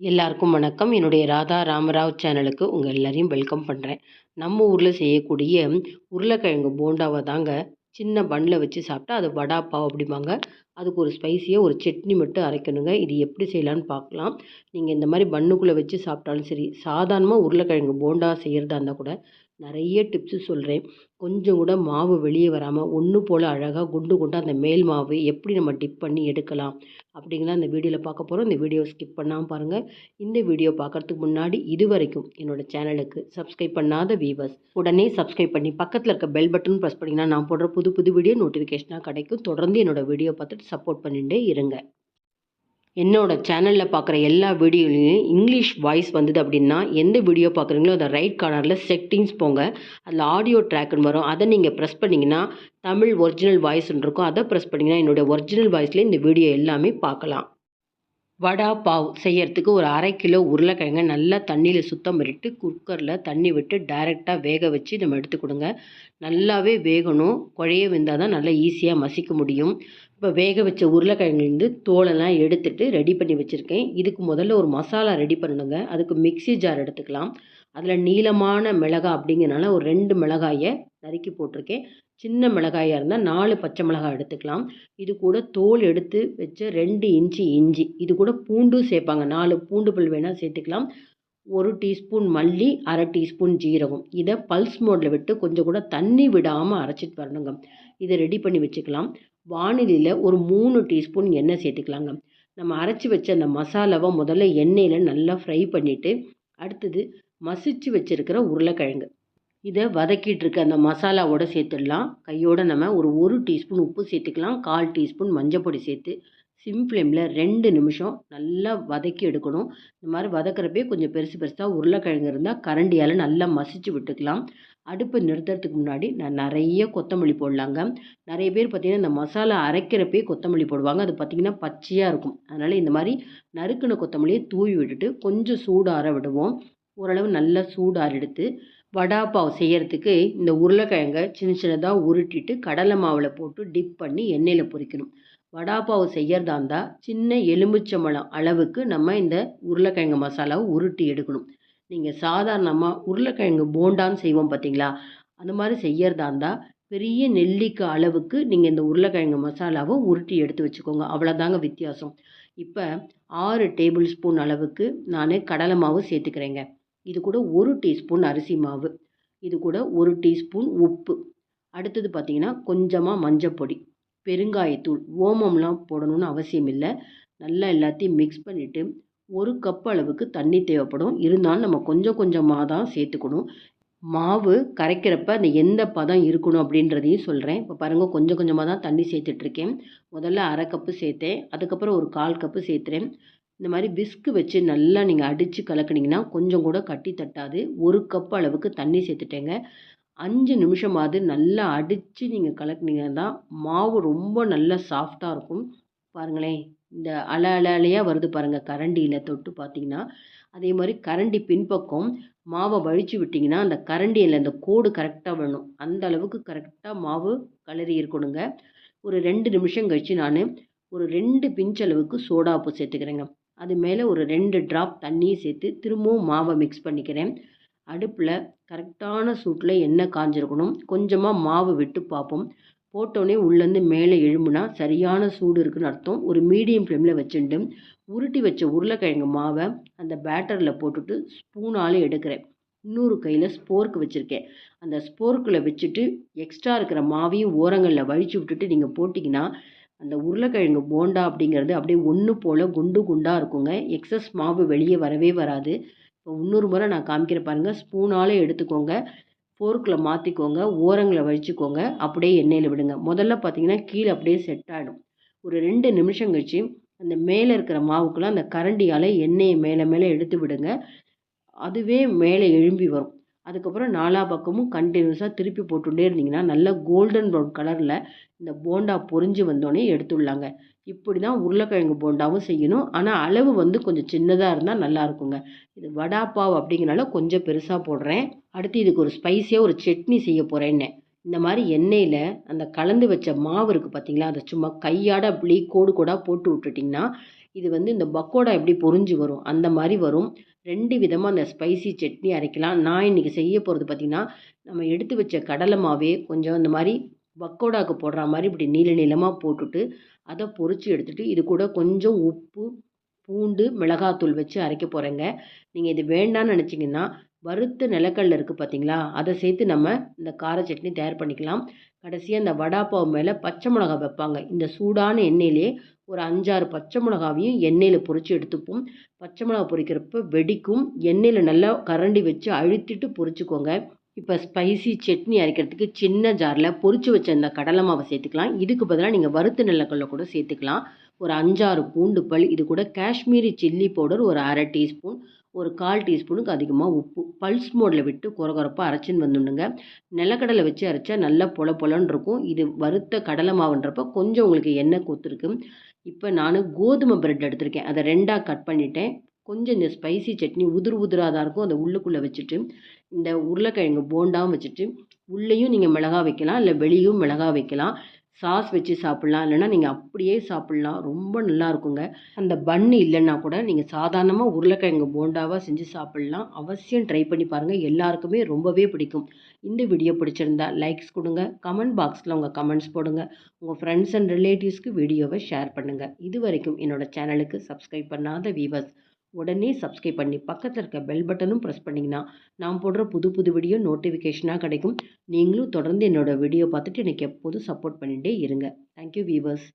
எல்லாருக்கும் வணக்கம். என்னுடைய ராதா ராமராவ் சேனலுக்கு உங்கள் எல்லாரையும் வெல்கம் பண்ணுறேன் நம்ம ஊரில் செய்யக்கூடிய உருளைக்கிழங்கு போண்டாவை தாங்க சின்ன பன்னில் வச்சு சாப்பிட்டா அது வடா பாவ் அப்படிம்பாங்க. அதுக்கு ஒரு ஸ்பைஸியாக ஒரு சட்னி மட்டும் அரைக்கணுங்க. இது எப்படி செய்யலான்னு பார்க்கலாம். நீங்கள் இந்த மாதிரி பன்னுக்குள்ளே வச்சு சாப்பிட்டாலும் சரி சாதாரணமாக உருளைக்கிழங்கு போண்டா செய்கிறதா இருந்தால் கூட நிறைய டிப்ஸு சொல்கிறேன் கொஞ்சம் கூட மாவு வெளியே வராமல் ஒன்று போல் அழகாக குண்டு குண்டாக அந்த மேல் மாவு எப்படி நம்ம டிப் பண்ணி எடுக்கலாம் அப்படிங்கலாம் அந்த வீடியோவில் பார்க்க போகிறோம் இந்த வீடியோ ஸ்கிப் பண்ணாமல் பாருங்கள் இந்த வீடியோ பார்க்குறதுக்கு முன்னாடி இது வரைக்கும் என்னோடய சேனலுக்கு சப்ஸ்கிரைப் பண்ணாத வீவர்ஸ் உடனே சப்ஸ்கிரைப் பண்ணி பக்கத்தில் இருக்க பெல் பட்டன் ப்ரெஸ் பண்ணிங்கன்னா நான் போடுற புது புது வீடியோ நோட்டிஃபிகேஷனாக கிடைக்கும். தொடர்ந்து என்னோடய வீடியோ பார்த்துட்டு சப்போர்ட் பண்ணிகிட்டே இருங்க. என்னோடய சேனலில் பார்க்குற எல்லா வீடியோலையும் இங்கிலீஷ் வாய்ஸ் வந்தது அப்படின்னா எந்த வீடியோ பார்க்குறீங்களோ அதை ரைட் கார்னரில் செட்டிங்ஸ் போங்க. அதில் ஆடியோ ட்ராக்குன்னு வரும். அதை நீங்கள் ப்ரெஸ் பண்ணிங்கன்னா தமிழ் ஒரிஜினல் வாய்ஸ்ன்னு இருக்கும். அதை ப்ரெஸ் பண்ணிங்கன்னா என்னோடய ஒரிஜினல் வாய்ஸ்லேயே இந்த வீடியோ எல்லாமே பார்க்கலாம். வடா பாவ் செய்யறதுக்கு ஒரு அரை கிலோ உருளைக்கிழங்க நல்லா தண்ணியில் சுத்தம் பண்ணிட்டு குக்கரில் தண்ணி விட்டு டைரெக்டாக வேக வச்சு நம்ம எடுத்துக்கொடுங்க நல்லாவே வேகணும். குழைய வெந்தால் தான் நல்லா ஈஸியாக மசிக்க முடியும். இப்போ வேக வச்ச உருளைக்கிழங்குலேருந்து தோலெல்லாம் எடுத்துட்டு ரெடி பண்ணி வச்சுருக்கேன். இதுக்கு முதல்ல ஒரு மசாலா ரெடி பண்ணணுங்க. அதுக்கு மிக்ஸி ஜார் எடுத்துக்கலாம். அதில் நீளமான மிளகாய் அப்படிங்கிறனால ஒரு ரெண்டு மிளகாயை நறுக்கி போட்டிருக்கேன். சின்ன மிளகாயாக இருந்தால் நாலு பச்சை மிளகாய் எடுத்துக்கலாம். இது கூட தோல் எடுத்து வச்ச ரெண்டு இன்ச்சு இஞ்சி. இது கூட பூண்டும் சேர்ப்பாங்க. நாலு பூண்டு பல் வேணால் சேர்த்துக்கலாம். ஒரு டீஸ்பூன் மல்லி அரை டீஸ்பூன் ஜீரகம். இதை பல்ஸ் மோடில் விட்டு கொஞ்சம் கூட தண்ணி விடாமல் அரைச்சிட்டு வரணுங்க. இதை ரெடி பண்ணி வச்சுக்கலாம். வானிலையில் ஒரு மூணு டீஸ்பூன் எண்ணெய் சேர்த்துக்கலாங்க நம்ம அரைச்சி வச்ச அந்த மசாலாவை முதல்ல எண்ணெயில் நல்லா ஃப்ரை பண்ணிவிட்டு அடுத்தது மசிச்சு வச்சுருக்கிற உருளைக்கிழங்கு. இதை வதக்கிட்டு இருக்க அந்த மசாலாவோட சேர்த்துடலாம் கையோட நம்ம ஒரு ஒரு டீஸ்பூன் உப்பு சேர்த்துக்கலாம் கால் டீஸ்பூன் மஞ்சள் பொடி சேர்த்து சிம் ஃப்ளேமில் ரெண்டு நிமிஷம் நல்லா வதக்கி எடுக்கணும். இந்த மாதிரி வதக்கிறப்பே கொஞ்சம் பெருசு பெருசாக உருளைக்கிழங்கு இருந்தால் கரண்டியால் நல்லா மசிச்சு விட்டுக்கலாம். அடுப்பு நிறுத்துறதுக்கு முன்னாடி நான் நிறைய கொத்தமல்லி போடலாங்க. நிறைய பேர் பார்த்திங்கன்னா இந்த மசாலா அரைக்கிறப்பே கொத்தமல்லி போடுவாங்க. அது பார்த்திங்கன்னா பச்சையாக இருக்கும். அதனால் இந்த மாதிரி நறுக்கின கொத்தமல்லியை தூவி விட்டுட்டு கொஞ்சம் சூடார விடுவோம். ஓரளவு நல்லா சூடாற எடுத்து வடா பாவ் இந்த உருளைக்கிழங்கை சின்ன சின்னதாக உருட்டிட்டு கடலை மாவில் போட்டு டிப் பண்ணி எண்ணெயில் பொரிக்கணும். வடா செய்கிறதா இருந்தால் சின்ன எலுமிச்சம்பழம் அளவுக்கு நம்ம இந்த உருளைக்கிழங்கு மசாலாவை உருட்டி எடுக்கணும். நீங்கள் சாதாரணமாக உருளைக்கிழங்கு போண்டான்னு செய்வோம் பார்த்தீங்களா அந்த மாதிரி செய்யறதா இருந்தால் பெரிய நெல்லிக்காய் அளவுக்கு நீங்கள் இந்த உருளைக்கிழங்கு மசாலாவை உருட்டி எடுத்து வச்சுக்கோங்க. அவ்வளோதாங்க வித்தியாசம். இப்போ ஆறு டேபிள் ஸ்பூன் அளவுக்கு நான் கடலை மாவு சேர்த்துக்கிறேங்க. இது கூட ஒரு டீஸ்பூன் அரிசி மாவு. இது கூட ஒரு டீஸ்பூன் உப்பு. அடுத்தது பார்த்திங்கன்னா கொஞ்சமாக மஞ்சப்பொடி பெருங்காயத்தூள் ஓமம்லாம் போடணும்னு அவசியம் இல்லை. நல்லா எல்லாத்தையும் மிக்ஸ் பண்ணிவிட்டு ஒரு கப் அளவுக்கு தண்ணி தேவைப்படும். இருந்தாலும் நம்ம கொஞ்சம் கொஞ்சமாக தான் சேர்த்துக்கணும். மாவு கரைக்கிறப்ப அந்த எந்த பதம் இருக்கணும் அப்படின்றதையும் சொல்கிறேன் இப்போ பாருங்கள் கொஞ்சம் கொஞ்சமாக தான் தண்ணி சேர்த்துட்ருக்கேன். முதல்ல அரை கப்பு சேர்த்தேன். அதுக்கப்புறம் ஒரு கால் கப்பு சேர்த்துறேன். இந்த மாதிரி பிஸ்கு வச்சு நல்லா நீங்கள் அடித்து கலக்குனிங்கன்னா கொஞ்சம் கூட கட்டி தட்டாது. ஒரு கப் அளவுக்கு தண்ணி சேர்த்துட்டேங்க. அஞ்சு நிமிஷமாவது நல்லா அடித்து நீங்கள் கலக்குனீங்கன்னா மாவு ரொம்ப நல்லா சாஃப்டாக இருக்கும். பாருங்களேன். இந்த அலை அலை அலையாக வருது பாருங்கள் கரண்டியில் தொட்டு பார்த்தீங்கன்னா அதே மாதிரி கரண்டி பின்பக்கம் மாவை வழித்து விட்டிங்கன்னா அந்த கரண்டியில் அந்த கோடு கரெக்டாக வரணும் அந்த அளவுக்கு கரெக்டாக மாவு கலரி இருக்கணுங்க. ஒரு ரெண்டு நிமிஷம் கழித்து நான் ஒரு ரெண்டு பிஞ்ச் அளவுக்கு சோடா உப்பு சேர்த்துக்கிறேங்க. அது மேலே ஒரு ரெண்டு ட்ராப் தண்ணியை சேர்த்து திரும்பவும் மாவை மிக்ஸ் பண்ணிக்கிறேன். அடுப்பில் கரெக்டான சூட்டில் எண்ணெய் காஞ்சிருக்கணும். கொஞ்சமாக மாவு விட்டு பார்ப்போம். போட்டோடனே உள்ளேருந்து மேலே எழும்புனா சரியான சூடு இருக்குன்னு அர்த்தம். ஒரு மீடியம் ஃப்ளேமில் வச்சுட்டு உருட்டி வச்ச உருளைக்கிழங்கு மாவை அந்த பேட்டரில் போட்டுட்டு ஸ்பூனால் எடுக்கிறேன். இன்னொரு கையில் ஸ்போர்க்கு வச்சுருக்கேன். அந்த ஸ்போர்க்கில் வச்சுட்டு எக்ஸ்ட்ரா இருக்கிற மாவையும் ஓரங்களில் வழித்து விட்டுட்டு நீங்கள் போட்டிங்கன்னா அந்த உருளைக்கிழங்கு போண்டா அப்படிங்கிறது அப்படியே ஒன்று போல் குண்டு குண்டாக இருக்குங்க. எக்ஸஸ் மாவு வெளியே வரவே வராது. இப்போ இன்னொரு முறை நான் காமிக்கிற பாருங்கள் ஸ்பூனாலே எடுத்துக்கோங்க. ஃபோர்க்கில் மாற்றிக்கோங்க ஓரங்களை வழிச்சிக்கோங்க அப்படியே எண்ணெயில் விடுங்க. முதல்ல பார்த்தீங்கன்னா கீழே அப்படியே செட் ஆகிடும் ஒரு ரெண்டு நிமிஷம் கழிச்சு அந்த மேலே இருக்கிற மாவுக்கெல்லாம் அந்த கரண்டியால் எண்ணெயை மேலே மேலே எடுத்து விடுங்க. அதுவே மேலே எழும்பி வரும். அதுக்கப்புறம் நாலா பக்கமும் கண்டினியூஸாக திருப்பி போட்டுகிட்டே இருந்தீங்கன்னா நல்ல கோல்டன் ப்ரௌன் கலரில் இந்த போண்டா பொரிஞ்சு வந்தோடனே எடுத்துடலாங்க. இப்படி தான் உருளைக்கிழங்கு போண்டாவும் செய்யணும். ஆனால் அளவு வந்து கொஞ்சம் சின்னதாக இருந்தால் நல்லா இருக்குங்க. இது வடாப்பாவ் அப்படிங்கிறனால கொஞ்சம் பெருசாக போடுறேன். அடுத்து இதுக்கு ஒரு ஸ்பைஸியாக ஒரு சட்னி செய்ய போகிறேன்னு இந்த மாதிரி எண்ணெயில் அந்த கலந்து வச்ச மாவு இருக்குது பார்த்தீங்களா அதை சும்மா கையாட அப்படி கோடு கோடாக போட்டு விட்டுட்டிங்கன்னா இது வந்து இந்த பக்கோடா எப்படி பொரிஞ்சு வரும்? அந்த மாதிரி வரும். ரெண்டு விதமாக அந்த ஸ்பைசி சட்னி அரைக்கலாம். நான் இன்றைக்கி செய்ய போகிறது பார்த்திங்கன்னா நம்ம எடுத்து வச்ச கடலை மாவே கொஞ்சம் இந்த மாதிரி பக்கோடாவுக்கு போடுற மாதிரி இப்படி நீள நீளமாக போட்டுட்டு அதை பொறிச்சு எடுத்துகிட்டு இது கூட கொஞ்சம் உப்பு பூண்டு மிளகாத்தூள் வச்சு அரைக்க போகிறேங்க நீங்கள் இது வேண்டான்னு நினச்சிங்கன்னா வறுத்த நிலக்கடல இருக்குது பார்த்தீங்களா அதை சேர்த்து நம்ம இந்த கார சட்னி தயார் பண்ணிக்கலாம். கடைசியாக இந்த பாவு மேலே பச்சை மிளகா வைப்பாங்க. இந்த சூடான எண்ணெயிலே ஒரு அஞ்சாறு பச்சை மிளகாவையும் எண்ணெயில் பொறிச்சு எடுத்துப்போம். பச்சை மிளகா பொறிக்கிறப்ப வெடிக்கும். எண்ணெயில் நல்லா கரண்டி வச்சு அழுத்திட்டு பொறிச்சுக்கோங்க இப்போ ஸ்பைசி சட்னி அரைக்கிறதுக்கு சின்ன ஜாரில் பொறிச்சு வச்ச இந்த கடலை மாவை சேர்த்துக்கலாம். இதுக்கு பதிலாக நீங்கள் வறுத்த நிலக்கல்ல கூட சேர்த்துக்கலாம். ஒரு அஞ்சாறு பூண்டு பல் இது கூட காஷ்மீரி சில்லி பவுடர் ஒரு அரை டீஸ்பூன். ஒரு கால் டீஸ்பூனுக்கு அதிகமாக உப்பு. பல்ஸ் மோடில் விட்டு குறகுறப்பாக அரைச்சின்னு வந்துடுங்க நிலக்கடலை வச்சு அரைச்சா நல்லா பொல பொலன்னு இருக்கும். இது வறுத்த கடலை மாவுன்றப்ப கொஞ்சம் உங்களுக்கு எண்ணெய் கொத்துருக்கு. இப்போ நான் கோதுமை பிரெட் எடுத்திருக்கேன். அதை ரெண்டாக கட் பண்ணிட்டேன். கொஞ்சம் இந்த ஸ்பைசி சட்னி உதிர் உதிராக தான் இருக்கும். அதை உள்ளுக்குள்ளே வச்சுட்டு இந்த உருளைக்கிழங்கு போண்டாவும் வச்சுட்டு உள்ளேயும் நீங்கள் மிளகா வைக்கலாம். இல்லை வெளியும் மிளகா வைக்கலாம். சாஸ் வச்சு சாப்பிட்லாம். இல்லைனா நீங்கள் அப்படியே சாப்பிட்லாம். ரொம்ப நல்லா இருக்குங்க. அந்த பன்னு இல்லைன்னா கூட நீங்கள் சாதாரணமாக உருளைக்கிழங்கு போண்டாவாக செஞ்சு சாப்பிட்லாம். அவசியம் ட்ரை பண்ணி பாருங்கள் எல்லாருக்குமே ரொம்பவே பிடிக்கும். இந்த வீடியோ பிடிச்சிருந்தா லைக்ஸ் கொடுங்க. கமெண்ட் பாக்ஸில் உங்கள் கமெண்ட்ஸ் போடுங்க. உங்கள் ஃப்ரெண்ட்ஸ் அண்ட் ரிலேட்டிவ்ஸ்க்கு வீடியோவை ஷேர் பண்ணுங்கள் இது வரைக்கும் என்னோடய சேனலுக்கு சப்ஸ்கிரைப் பண்ணாத வீவர்ஸ் உடனே சப்ஸ்கிரைப் பண்ணி பக்கத்தில் இருக்க பெல் பட்டனும் ப்ரெஸ் பண்ணிங்கன்னா நான் போடுற புது புது வீடியோ நோட்டிஃபிகேஷனாக கிடைக்கும். நீங்களும் தொடர்ந்து என்னோடய வீடியோ பார்த்துட்டு எனக்கு எப்போதும் சப்போர்ட் பண்ணிகிட்டே இருங்க. Thank you viewers